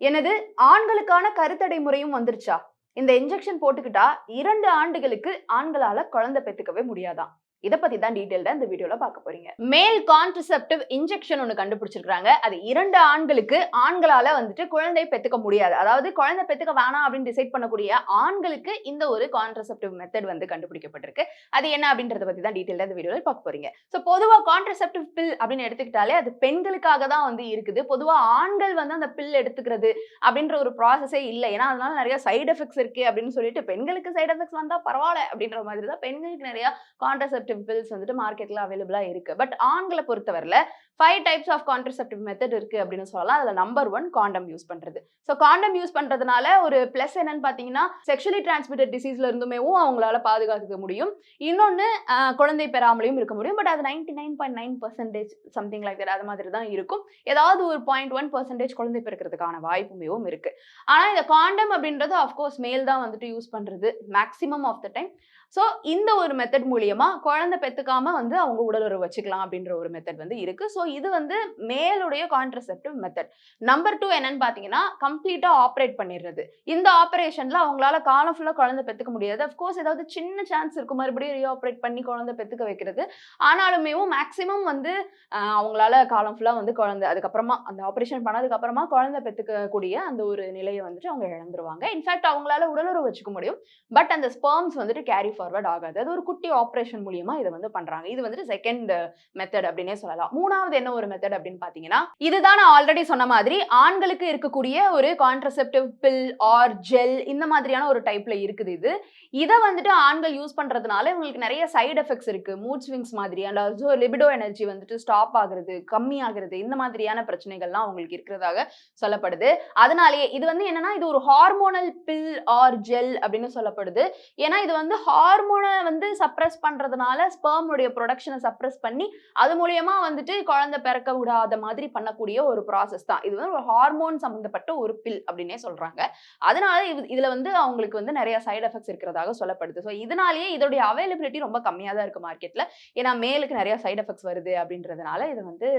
எனது ஆண்களுக்கான கருத்தடை முறையும் வந்துருச்சா? இந்த இன்ஜெக்ஷன் போட்டுக்கிட்டா இரண்டு ஆண்டுகளுக்கு ஆண்களால குழந்தை பெத்துக்கவே முடியாதான் இதை பத்தி தான் டீட்டெயில்டா இந்த வீடியோல பார்க்க போறீங்க. மேல் கான்ட்ரசெப்டிவ் இன்ஜெக்ஷன் ஒன்று கண்டுபிடிச்சிருக்காங்க. அது இரண்டு ஆண்களுக்கு ஆண்களால வந்துட்டு குழந்தை பெத்துக்க முடியாது. அதாவது குழந்தை பெத்துக்க வேணாம் அப்படின்னு டிசைட் பண்ணக்கூடிய ஆண்களுக்கு இந்த ஒரு கான்ட்ரசெப்டிவ் மெத்தட் வந்து கண்டுபிடிக்கப்பட்டிருக்கு. அது என்ன அப்படின்றத பத்தி தான் டீட்டெயில் இந்த வீடியோல பார்க்க போறீங்க. ஸோ பொதுவா கான்ட்ரசெப்டிவ் பில் அப்படின்னு எடுத்துக்கிட்டாலே அது பெண்களுக்காக தான் வந்து இருக்குது. பொதுவா ஆண்கள் வந்து அந்த பில் எடுத்துக்கிறது அப்படின்ற ஒரு ப்ராசஸே இல்லை. ஏன்னா அதனால நிறைய சைடு எஃபெக்ட்ஸ் இருக்கு அப்படின்னு சொல்லிட்டு பெண்களுக்கு சைடு எஃபெக்ட்ஸ் வந்தா பரவாயில்ல அப்படின்ற மாதிரி தான் பெண்களுக்கு நிறைய கான்ட்ரசெப்டிவ் பில்ஸ் வந்துட்டு மார்க்கெட்ல அவைலபிளா இருக்கு. பட் ஆண்களை பொறுத்தவரையில five types of contraceptive method இருக்கு அப்படின்னு சொல்லலாம். அதுல நம்பர் ஒன் காண்டம் யூஸ் பண்றது. ஸோ காண்டம் யூஸ் பண்றதுனால ஒரு பிளஸ் என்னன்னு பாத்தீங்கன்னா செக்ஷுவலி டிரான்ஸ்மிட்டட் டிசீஸ்ல இருந்துமேவும் அவங்களால பாதுகாத்துக்க முடியும். இன்னொன்னு குழந்தை பெறாமலையும் இருக்க முடியும். பட் அது ninety nine point nine percentage something like அது மாதிரி தான் இருக்கும். ஏதாவது ஒரு பாயிண்ட் ஒன் பர்சன்டேஜ் குழந்தை பிறக்கிறதுக்கான வாய்ப்புமேவும் இருக்கு. ஆனா இந்த காண்டம் அப்படின்றது அஃப்கோர்ஸ் மேல் தான் வந்துட்டு யூஸ் பண்றது. Maximum of the time so இந்த ஒரு மெத்தட் மூலியமா குழந்தை பெற்றுக்காம வந்து அவங்க உடலுறவு வச்சுக்கலாம் அப்படின்ற ஒரு மெத்தட் வந்து இருக்கு. ஸோ இது வந்து மேலுடைய கான்ட்ரசெப்டிவ் மெத்தட் நம்பர் டூ என்னன்னு பார்த்தீங்கன்னா கம்ப்ளீட்டா ஆப்ரேட் பண்ணிடுறது. இந்த ஆப்ரேஷன்ல அவங்களால காலம் ஃபுல்லாக குழந்தை பெற்றுக்க முடியாது. அஃப்கோர்ஸ் ஏதாவது சின்ன சான்ஸ் இருக்கும் மறுபடியும் ரீஆப்ரேட் பண்ணி குழந்தை பெற்றுக்க வைக்கிறது. ஆனாலுமே மேக்ஸிமம் வந்து அவங்களால காலம் ஃபுல்லாக வந்து குழந்தை அதுக்கப்புறமா அந்த ஆப்ரேஷன் பண்ணதுக்கப்புறமா குழந்தை பெற்றுக்கக்கூடிய அந்த ஒரு நிலையை வந்துட்டு அவங்க இழந்துருவாங்க. இன்ஃபேக்ட் அவங்களால உடலுறவு வச்சுக்க முடியும். பட் அந்த ஸ்பெர்ம்ஸ் வந்துட்டு கேரி ஃபார்வர்ட் ஆகாது. அது ஒரு குட்டி ஆப்ரேஷன் மூலியமா இதை வந்து பண்றாங்க. இது வந்துட்டு செகண்ட் மெத்தட் அப்படின்னே சொல்லலாம். மூணாவது என்ன ஒரு மெத்தட் அப்படின்னு பாத்தீங்கன்னா இதுதான் நான் ஆல்ரெடி சொன்ன மாதிரி ஆண்களுக்கு இருக்கக்கூடிய ஒரு கான்ட்ரசெப்டிவ் பில் ஆர் ஜெல் இந்த மாதிரியான ஒரு டைப்ல இருக்குது இது. இதை வந்துட்டு ஆண்கள் யூஸ் பண்றதுனால இவங்களுக்கு நிறைய சைடு எஃபெக்ட்ஸ் இருக்கு. மூட் ஸ்விங்ஸ் மாதிரி அண்ட் ஆல்சோ லிபிடோ எனர்ஜி வந்துட்டு ஸ்டாப் ஆகுறது கம்மி ஆகுறது இந்த மாதிரியான பிரச்சனைகள்லாம் அவங்களுக்கு இருக்கிறதாக சொல்லப்படுது. அதனாலேயே இது வந்து என்னன்னா இது ஒரு ஹார்மோனல் பில் ஆர் ஜெல் அப்படின்னு சொல்லப்படுது. ஏன்னா இது வந்து ஹார் ஹார்மோனை வந்து சப்ரஸ் பண்றதுனால ஸ்பெர்முடைய ப்ரொடக்ஷனை சப்ரஸ் பண்ணி அது மூலியமா வந்துட்டு குழந்தை பிறக்க விடாத மாதிரி பண்ணக்கூடிய ஒரு ப்ராசஸ் தான். இது வந்து ஒரு ஹார்மோன் சம்மந்தப்பட்ட ஒரு பில் அப்படின்னே சொல்றாங்க. அதனால இது இதுல வந்து அவங்களுக்கு வந்து நிறைய சைடு எஃபெக்ட்ஸ் இருக்கிறதாக சொல்லப்படுது. ஸோ இதனாலேயே இதோடைய அவைலபிலிட்டி ரொம்ப கம்மியாக தான் இருக்கு மார்க்கெட்ல ஏன்னா மேலுக்கு நிறைய சைடு எஃபெக்ட்ஸ் வருது அப்படின்றதுனால இது வந்து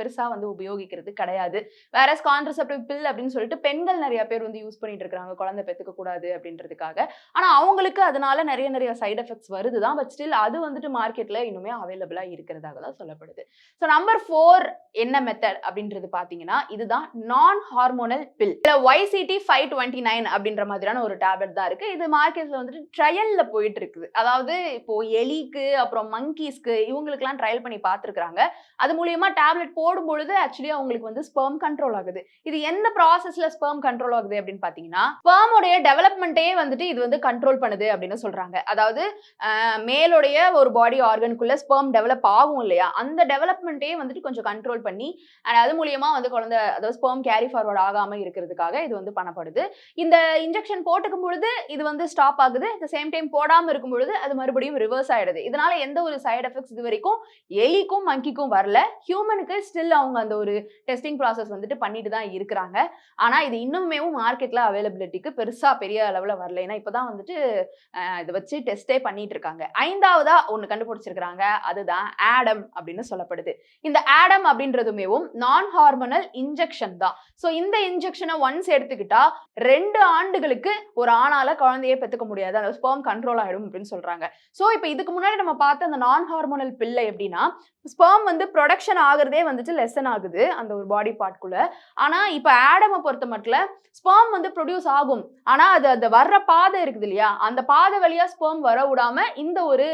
பெருசா வந்து உபயோகிக்கிறது கிடையாது. வேற கான்ட்ரசெப்டிவ் பில் அப்படின்னு சொல்லிட்டு பெண்கள் நிறைய பேர் வந்து யூஸ் பண்ணிட்டு இருக்காங்க குழந்தை பெற்றுக்க கூடாது அப்படின்றதுக்காக. ஆனா அவங்களுக்கு அதனால நிறைய நிறைய சைடு எஃபெக்ட்ஸ் வருது தான் பட் ஸ்டில் அது வந்துட்டு மார்க்கெட்ல இன்னுமே அவைலபிளா இருக்கிறதாக தான் சொல்லப்படுது. ஸோ நம்பர் ஃபோர் என்ன மெத்தட் அப்படின்றது பாத்தீங்கன்னா இதுதான் நான் ஹார்மோனல் பில் இல்லை ஒய்சிடி ஃபைவ் டுவெண்ட்டி நைன் அப்படின்ற மாதிரியான ஒரு டேப்லெட் தான் இருக்கு. இது மார்க்கெட்ல வந்துட்டு ட்ரையல்ல போயிட்டு இருக்குது அதாவது இப்போ எலிக்கு அப்புறம் மங்கீஸ்க்கு இவங்களுக்குலாம் ட்ரையல் பண்ணி பார்த்துருக்காங்க அது மூலியமா டேப்லெட் போடும் பொழுது ஆக்சுவலி அவங்களுக்கு வந்து ஸ்பெர்ம் கண்ட்ரோல் ஆகுது. இது எந்த ப்ராசஸ்ல ஸ்பெர்ம் கண்ட்ரோல் ஆகுது அப்படின்னு பாத்தீங்கன்னா ஸ்பெர்முடைய டெவலப்மெண்ட்டே வந்துட்டு இது வந்து கண்ட்ரோல் பண்ணுது அப்படின்னு சொல்றாங்க. அதாவது அதாவது மேலுடைய ஒரு பாடி ஆர்கனுக்குள்ள ஸ்பெர்ம் டெவலப் ஆகும் இல்லையா? அந்த டெவலப்மெண்ட்டே வந்துட்டு கொஞ்சம் கண்ட்ரோல் பண்ணி அண்ட் அது மூலியமா வந்து குழந்தை அதாவது ஸ்பெர்ம் கேரி ஃபார்வர்ட் ஆகாம இருக்கிறதுக்காக இது வந்து பண்ணப்படுது. இந்த இன்ஜெக்ஷன் போட்டுக்கும் பொழுது இது வந்து ஸ்டாப் ஆகுது. அட் சேம் டைம் போடாம இருக்கும் பொழுது அது மறுபடியும் ரிவர்ஸ் ஆயிடுது. இதனால எந்த ஒரு சைடு எஃபெக்ட்ஸ் இது வரைக்கும் எலிக்கும் மங்கிக்கும் வரல. ஹியூமனுக்கு ஸ்டில் அவங்க அந்த ஒரு டெஸ்டிங் ப்ராசஸ் வந்துட்டு பண்ணிட்டு தான் இருக்கிறாங்க. ஆனா இது இன்னுமே மார்க்கெட்ல அவைலபிலிட்டிக்கு பெருசா பெரிய அளவுல வரல. ஏன்னா இப்பதான் வந்துட்டு இதை வச்சு டெஸ்ட் பண்ணிட்டு இருக்காங்க ஐந்தாவதா ஒன்னு கண்டுபிடிச்சிருக்காங்க அதுதான் ஆடம் அப்படின்னு சொல்லப்படுது. இந்த ஆடம் அப்படின்றதுமேவும் நான் ஹார்மோனல் இன்ஜெக்ஷன் தான். ஸோ இந்த இன்ஜெக்ஷனை ஒன்ஸ் எடுத்துக்கிட்டா ரெண்டு ஆண்டுகளுக்கு ஒரு ஆணால குழந்தையே பெற்றுக்க முடியாது. அந்த ஸ்பெர்ம் கண்ட்ரோல் ஆகிடும் அப்படின்னு சொல்றாங்க. ஸோ இப்போ இதுக்கு முன்னாடி நம்ம பார்த்த அந்த நான் ஹார்மோனல் பிள்ளை எப்படின்னா ஸ்பெர்ம் வந்து ப்ரொடக்ஷன் ஆகுறதே வந்துட்டு லெசன் ஆகுது அந்த ஒரு பாடி பார்ட்குள்ள ஆனா இப்போ ஆடமை பொறுத்த மட்டும் ஸ்பெர்ம் வந்து ப்ரொடியூஸ் ஆகும். ஆனா அது அந்த வர்ற பாதை இருக்குது இல்லையா? அந்த பாதை வழியா ஸ்பெர்ம் வர விடாம இந்த ஒரு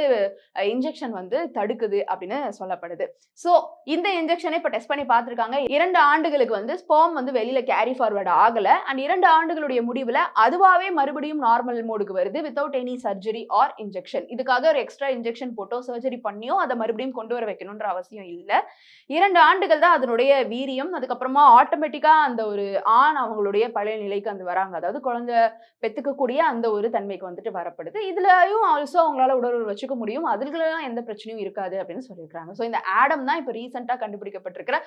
இன்ஜெக்ஷன் வந்து தடுக்குது அப்படின்னு சொல்லப்படுது. ஸோ இந்த இன்ஜெக்ஷனை இப்போ டெஸ்ட் பண்ணி பார்த்துருக்காங்க. இரண்டு ஆண்டுகளுக்கு வந்து ஸ்போம் வந்து வெளியில கேரி ஃபார்வர்ட் ஆகல. அண்ட் இரண்டு ஆண்டுகளுடைய முடிவில் அதுவாகவே மறுபடியும் நார்மல் மோடுக்கு வருது without any surgery or injection இதுக்காக ஒரு எக்ஸ்ட்ரா இன்ஜெக்ஷன் போட்டோ சர்ஜரி பண்ணியோ அதை மறுபடியும் கொண்டு வர வைக்கணுன்ற அவசியம் இல்லை. இரண்டு ஆண்டுகள் தான் அதனுடைய வீரியம். அதுக்கப்புறமா ஆட்டோமேட்டிக்காக அந்த ஒரு ஆண் அவங்களுடைய பழைய நிலைக்கு வந்து வராங்க. அதாவது குழந்தை பெற்றுக்கக்கூடிய அந்த ஒரு தன்மைக்கு வந்துட்டு வரப்படுது. இதுலயும் ஆல்சோ அவங்களால உடல் வச்சுக்க முடியும். அதுலாம் எந்த பிரச்சனையும் இருக்காது அப்படின்னு சொல்லியிருக்காங்க ஸோ இந்த ஆடம் தான் இப்போ ரீசெண்டாக கண்டுபிடிக்கப்பட்டிருக்கிற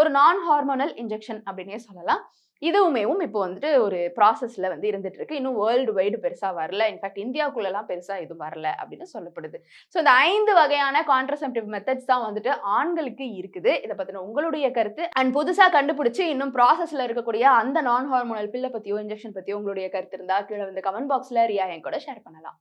ஒரு நான் ஹார்மோனல் இன்ஜெக்ஷன் அப்படின்னே சொல்லலாம். இதுவுமேவும் இப்போ வந்துட்டு ஒரு ப்ராசஸ்ல வந்து இருந்துட்டு இருக்கு. இன்னும் வேர்ல்டு வைடு பெருசாக வரல இன்ஃபேக்ட் இந்தியாவுக்குள்ளெல்லாம் பெருசாக எதுவும் வரல அப்படின்னு சொல்லப்படுது. ஸோ இந்த ஐந்து வகையான கான்ட்ரசெப்டிவ் மெத்தட்ஸ் தான் வந்துட்டு ஆண்களுக்கு இருக்குது. இதை பற்றின உங்களுடைய கருத்து. அண்ட் புதுசாக கண்டுபிடிச்சு இன்னும் ப்ராசஸ்ல இருக்கக்கூடிய அந்த நான் ஹார்மோனல் பில்லை பற்றியோ இன்ஜெக்ஷன் பற்றியோ உங்களுடைய கருத்து இருந்தால் கீழே வந்து கமெண்ட் பாக்ஸில் ரியா என் கூட ஷேர் பண்ணலாம்.